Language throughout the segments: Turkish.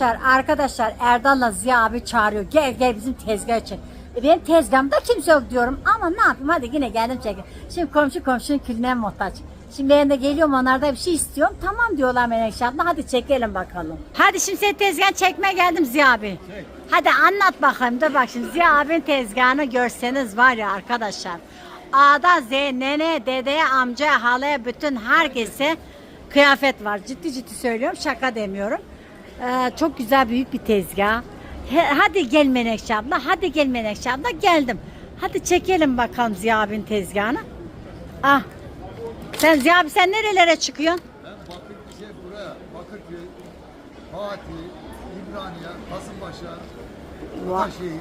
Arkadaşlar, arkadaşlar Erdal'la Ziya abi çağırıyor. Gel gel bizim tezgah için. E benim tezgahımda kimse yok diyorum ama ne yapayım hadi yine geldim çekin. Şimdi komşu komşunun külüne muhtaç. Şimdi ben de geliyorum onlarda bir şey istiyorum. Tamam diyorlar Menekşe abla hadi çekelim bakalım. Hadi şimdi senin tezgahını çekmeye geldim Ziya abi. Hadi anlat bakalım da bak şimdi Ziya abinin tezgahını görseniz var ya arkadaşlar. A'da Z, nene, dedeye, amcaya, halaya bütün herkese kıyafet var. Ciddi ciddi söylüyorum şaka demiyorum. Ee, çok güzel büyük bir tezgah. He- hadi gel Menekşe abla, hadi gel Menekşe abla geldim. Hadi çekelim bakalım Ziya abinin tezgahını. Ah. Sen Ziya abi sen nerelere çıkıyorsun? Ben Bakır şey buraya, Bakırköy, Fatih, İbraniye, Kasımpaşa, Ataşehir.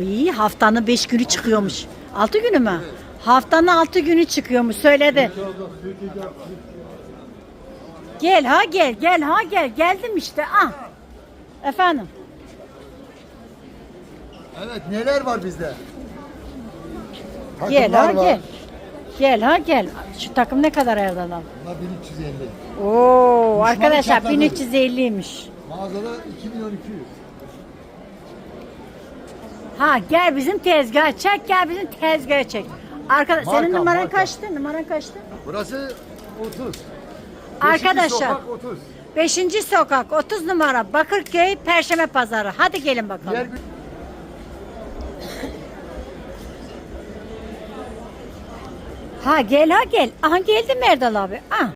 İyi haftanın beş günü çıkıyormuş. Altı günü mü? Haftanın altı günü çıkıyormuş söyledi. Gel ha gel gel ha gel geldim işte ah. Efendim. Evet neler var bizde? Gel ha Takımlar var. gel. Gel ha gel. Şu takım ne kadar abi? Bunlar 1350. Oo arkadaşlar çatladı. 1350'ymiş. Mağazada 2200. Ha gel bizim tezgah çek gel bizim tezgahı çek. Arkadaş senin numaran marka. kaçtı? Numaran kaçtı? Burası 30. Arkadaşlar. Sokak 30. 5. sokak 30 numara Bakırköy Perşembe Pazarı. Hadi gelin bakalım. Diğer. Ha gel ha gel. Aha geldi mi Erdal abi? Ah.